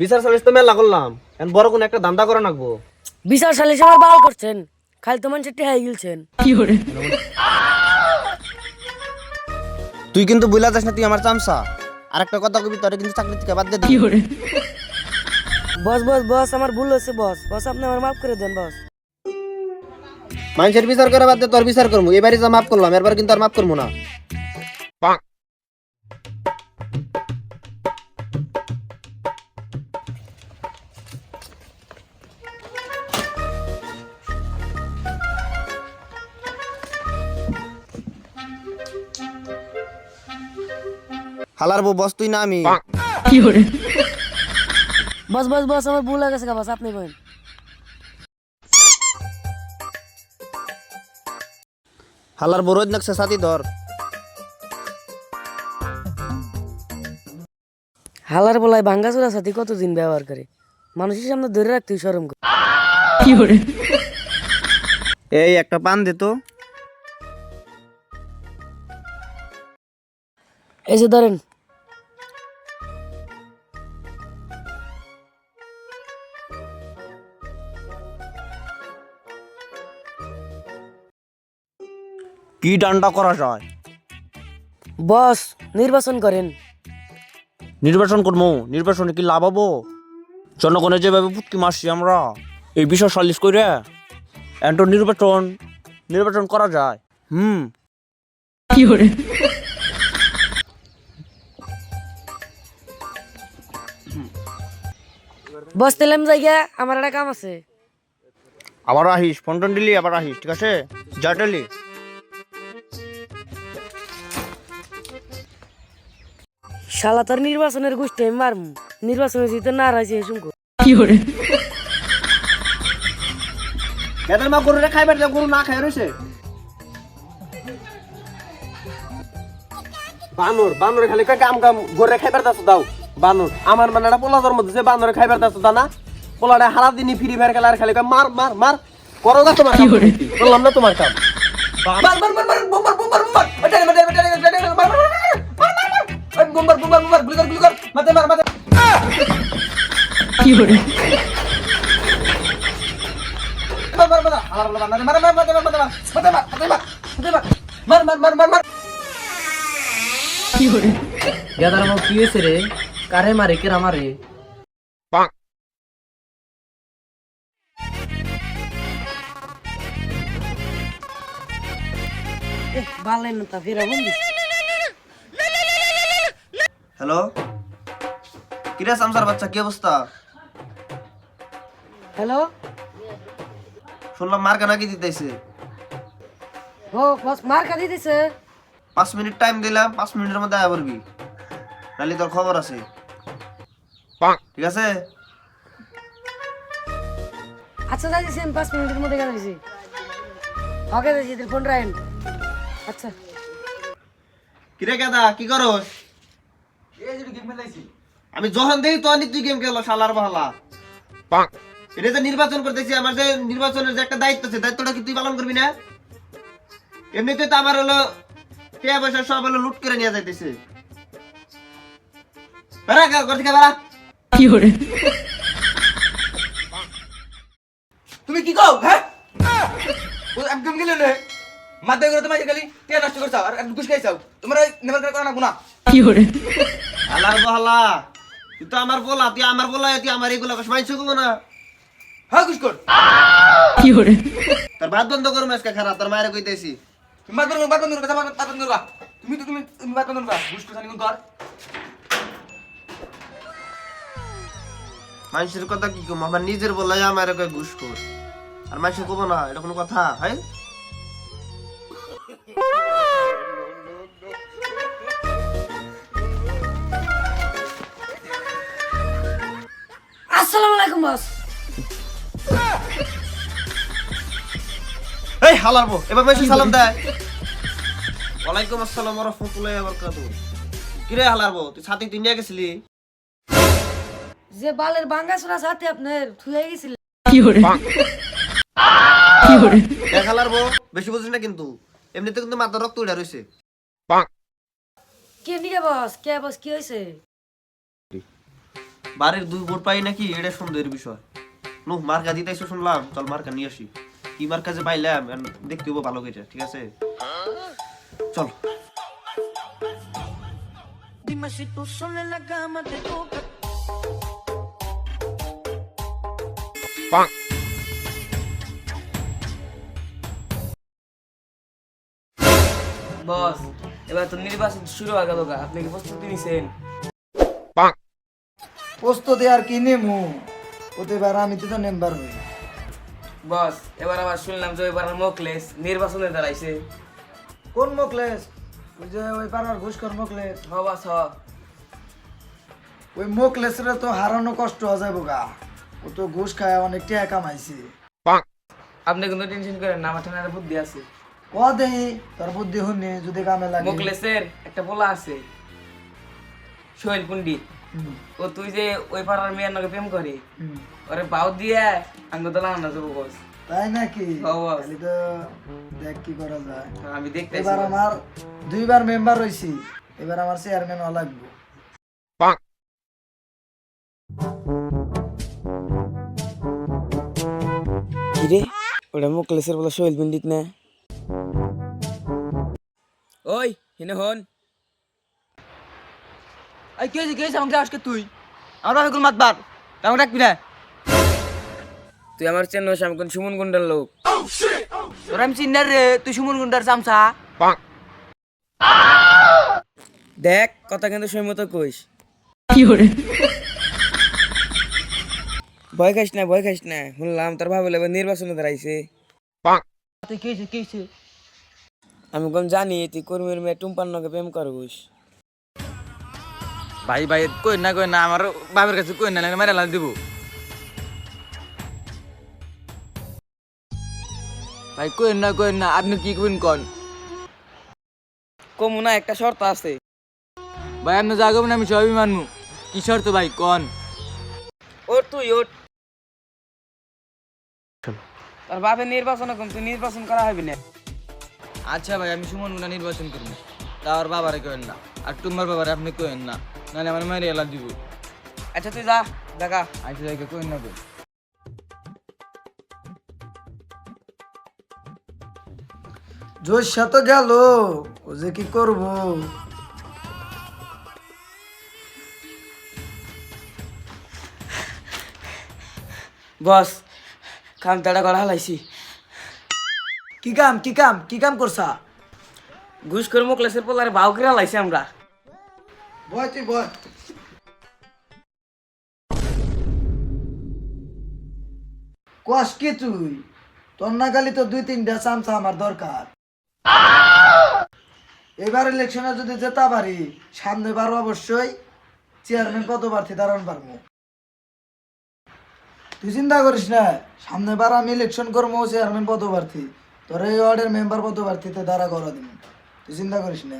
বিচার সালিশ তো মেলা করলাম। এখন বড় কোনো একটা দান্দা করে নাকবো। বিচার সালিশ আমার বাল করছেন? খালি তো মানুষের টেহাই গিলছেন। তুই কিন্তু বুঝলা যাস না তুই আমার চামচা। আর একটা কথা কবি তোরে কিন্তু চাকরি থেকে বাদ দিয়ে দিবি বস বস বস আমার ভুল হয়েছে বস। বস আপনি আমার মাফ করে দেন বস। মানুষের বিচার করে বাদ দিয়ে তোর বিচার করব এবারে যা মাফ করলাম এরপর কিন্তু আর মাফ করব না। হালার বউ বস তুই না আমি। বস বস বস আমার ভুল হয়ে গেছে বস আপনি বলেন। হালার বউ রোজ নাকছে সাথী ধর। হালার বলায় ভাঙ্গাচুরা সাথে কতদিন ব্যবহার করে? মানুষের সামনে ধরে রাখতে সরম করে? এই একটা পান দে তো। এই যে ধরেন কি ডান্ডা করা যায়? বস নির্বাচন করেন। নির্বাচন করব নির্বাচনে কি লাভ হব? জনগণের যেভাবে পুটকি মারছি আমরা এই বিষয় সালিশ করে এন্টো নির্বাচন নির্বাচন করা যায়। হুম। কি বস তেলাম জায়গা আমার একটা কাম আছে। আবার আহিস ফোন টোন দিলি আবার আহিস ঠিক আছে? যা শালা তোর নির্বাচনের গোষ্ঠী আমি মারমু। নির্বাচনে যদি না রয়েছে শুনকো এদের মা গরুরে খাইবার যা গরু না খাই রয়েছে বানর বানরে খালি কয় কাম কাম গরে খাইবার দাস দাও। বানর আমার মানে একটা পোলা জন্ম দিছে বানরে খাইবার দাস দানা পোলাটা হারা দিনই ফ্রি ফায়ার খেলার খালি কয় মার মার মার। করো গা তোমার বললাম না তোমার কাম। মার মার মার মার bomber bomber bomber bomber bomber গুলি কর গুলি কর মাতে মার মাতে মার মার মার মার মার মার মার মার মার মার মার। মার মার মার মার মার। গেদার মা কি হয়েছে রে? কারে মারে কেরা মারে? বালেন না তা ফিরা বন্ধু হ্যালো? কিরে সামসার বাচ্চা কি অবস্থা? হ্যালো? শুনলাম মার নাকি দিতেছে। ও বস মার কাঁদি দিছে পাঁচ মিনিট টাইম দিলাম পাঁচ মিনিটের মধ্যে আয়া পড়বি। তাহলে তোর খবর আছে। ঠিক আছে? আচ্ছা দাদি আমি পাঁচ মিনিটের মধ্যে গেলে দিছি। ওকে দিছি ফোন রাখেন আচ্ছা। কিরে কেদা কি করস? আমি যখন দেখি তখনই তুই গেম খেলো শালার বাহালা এটা যে নির্বাচন করতেছি আমার যে নির্বাচনের যে একটা দায়িত্ব আছে দায়িত্বটা কি তুই পালন করবি না? এমনিতে তো আমার হলো টাকা পয়সা সব হলো লুট করে নিয়ে যাইতেছে। বেড়া ঘর থেকে বেড়া। তুমি কি কও হ্যাঁ? ও একদম গেলে নে। মাথায় করে তোমাকে খালি কে নষ্ট করছাও আর একদম ঘুষ খাইছাও তোমার নেমাল করে না গুনা। শালার বাহালা তুই তো আমার বলা তুই আমার বলা তুই আমার এগুলো কো না। হ্যাঁ কর। তোর ভাত বন্ধ করো আজকে খারাপ তোর মায়ের কইতেছি। তুমি মার বন্ধ মার বন্ধ বন্ধ করবা। তুমি তো তুমি তুমি মার বন্ধ করবা। কর মানুষের কথা কি কম? আমার নিজের বলাই আমার কয় ঘুষ কর। আর মানুষের কব না এটা কোনো কথা হয়? আসসালামু আলাইকুম বস। এই হালার এবার মেসে সালাম দেয়। ওয়ালাইকুম আসসালাম ওয়া রাহমাতুল্লাহি ওয়া বারাকাতুহু। কিরে হালার তুই সাথে তুই নিয়ে গেছিলি? যে বালের সাথে আপনার থুয়ে গেছিল। দেখ হালার বো বেশি বুঝিস না কিন্তু। এমনিতে কিন্তু মাথা রক্ত উঠে রইছে। কে নিয়ে বস? কে বস কি হয়েছে বাড়ির দুই ভোট পাই নাকি এটা সুন্দর বিষয়। নো মার্কা দিতেছো শুনলাম চল মার্কা নিয়ে আসি। কি মার্কা যে পাইলাম দেখতে হব ভালো করে ঠিক আছে? চল। বস এবার তো নির্বাচন শুরু হয়ে গেল আপনি কি প্রস্তুতি নিছেন? প্রস্তুতি আর কি নেমু? প্রতিবার আমি তো মেম্বার হই। বস এবার আবার শুনলাম যে এবার মোকলেস নির্বাচনে দাঁড়াইছে। কোন মোকলেস ওই যে ওই পাড়ার ঘুষখর মোকলেস হ বস হ। ওই মোকলেসের তো হারানো কষ্ট হয়ে যাব গা। ও তো ঘুষ খায় অনেক টাকা কামাইছে। আপনি কিন্তু টেনশন করেন না আমার ঠান্ডার বুদ্ধি আছে। ক দেহি তোর বুদ্ধি শুনি যদি কামে লাগে। মোকলেসের একটা পোলা আছে সোহেল পণ্ডিত। ও তুই যে ওই পাড়ার মেয়ের নাকি প্রেম করে। ওরে বাউ দিয়ে আঙ্গ তো লাগানো যাব বস। তাই নাকি। খালি তো দেখ কি করা যায়। আমি দেখতে এবার আমার দুইবার মেম্বার হইছি এবার আমার চেয়ারম্যান লাগবে। কিরে? ওটা মোকলেসের বলে পণ্ডিত না? ওই হিনে হন। এই কে কে আমাকে আজকে তুই আমরা বেগুন মাতবার আমাকে ডাকবি না তুই আমার চেন আমি কোন সুমন গুন্ডার লোক। তোর আমি চিন্নার রে তুই সুমন গুন্ডার চামচা দেখ কথা কিন্তু সেই মতো কইস। ভয় খাইস না ভয় খাইস না। শুনলাম তোর ভাবে এবার নির্বাচনে দাঁড়াইছে। তুই কেছে কেছে আমি কোন জানি তুই কর্মীর মেয়ে টুম্পার নকে প্রেম করবুস। ভাই ভাই কই না কই না আমার বাবার কাছে কই না মেরে লাল দিব। ভাই কই না কই না আপনি কি কইন কোন? কমু না একটা শর্ত আছে। ভাই আপনি জাগাবেন আমি সবই মানমু কি শর্ত ভাই কোন? ওর তুই ওর। তোর বাপের নির্বাচন কম তুই নির্বাচন করা হবে না। আচ্ছা ভাই আমি সুমন গুন্ডা নির্বাচন করব। তার বাবারে কইন না। আর তোমার বাবারে আপনি কইন না নাহলে আমার মেরে এলা দিব। আচ্ছা তুই যা দেখা। আচ্ছা জায়গা কইন না কই জোর সাথে গেল ও যে কি করব? বস কাম তাড়া করা হালাইছি। কি কাম কি কাম কি কাম করছা? ঘুষ করে মুখলেসের পোলারে বাউ করে হালাইছি আমরা। বয় তুই বয়। কস কি তুই? তোর না গালি তো দুই তিনটা চামচা আমার দরকার। এবার ইলেকশনে যদি জেতা পারি, সামনে বারো অবশ্যই চেয়ারম্যান কত প্রার্থী দাঁড়ান পারব তুই চিন্তা করিস না, সামনে বার আমি ইলেকশন করব চেয়ারম্যান পদ প্রার্থী তোর এই ওয়ার্ডের মেম্বার পদ প্রার্থীতে দাঁড়া করা তুই চিন্তা করিস না